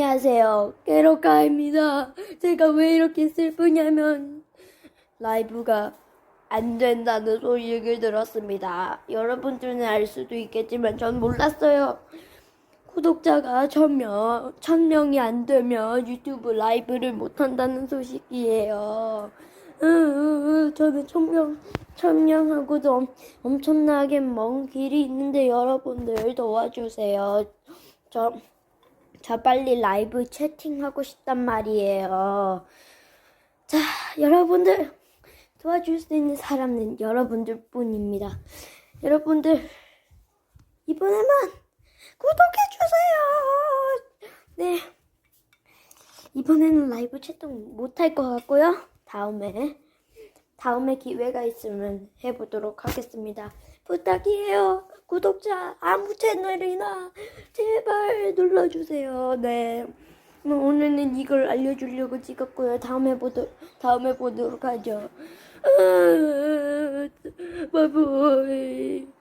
안녕하세요. 깨로카입니다. 제가 왜 이렇게 슬프냐면 라이브가 안 된다는 소식을 들었습니다. 여러분들은 알 수도 있겠지만 전 몰랐어요. 구독자가 천명, 천명이 안 되면 유튜브 라이브를 못 한다는 소식이에요. 저는 천명, 천명하고도 엄- 엄청나게 먼 길이 있는데 여러분들 도와주세요. 저, 저 빨리 라이브 채팅하고 싶단 말이에요. 자, 여러분들 도와줄 수 있는 사람은 여러분들 뿐입니다. 여러분들 이번에만 구독해 주세요. 네. 이번에는 라이브 채팅 못할 것 같고요. 다음에 다음에 기회가 있으면 해보도록 하겠습니다. 부탁이에요. 구독자 아무 채널이나 제발 눌러주세요. 네. 그럼 오늘은 이걸 알려주려고 찍었고요. 다음에 보도 다음에 보도록 하죠. 아, 바이바이.